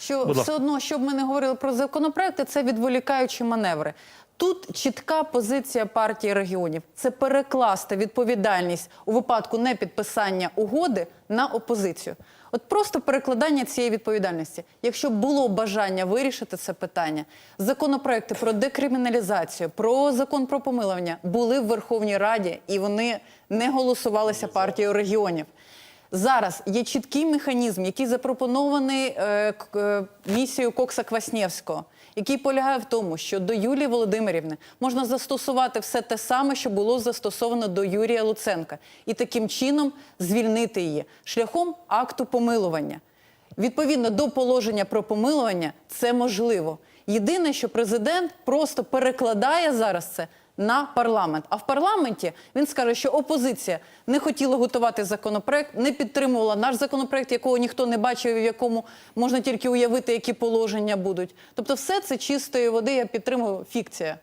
що Будь все одно, щоб ми не говорили про законопроекти, це відволікаючі маневри. Тут чітка позиція партії регіонів це перекласти відповідальність у випадку непідписання угоди на опозицію. От просто перекладання цієї відповідальності. Якщо було бажання вирішити це питання, законопроекти про декриміналізацію, про закон про помилування були в Верховній Раді і вони не голосувалися партією регіонів. Зараз є чіткий механізм, який запропонований е, е, місією Кокса Кваснєвського, який полягає в тому, що до Юлії Володимирівни можна застосувати все те саме, що було застосовано до Юрія Луценка, і таким чином звільнити її шляхом акту помилування. Відповідно до положення про помилування, це можливо. Єдине, що президент просто перекладає зараз це на парламент. А в парламенті він скаже, що опозиція не хотіла готувати законопроект, не підтримувала наш законопроект, якого ніхто не бачив, в якому можна тільки уявити, які положення будуть. Тобто, все це чистої води, я підтримую фікція.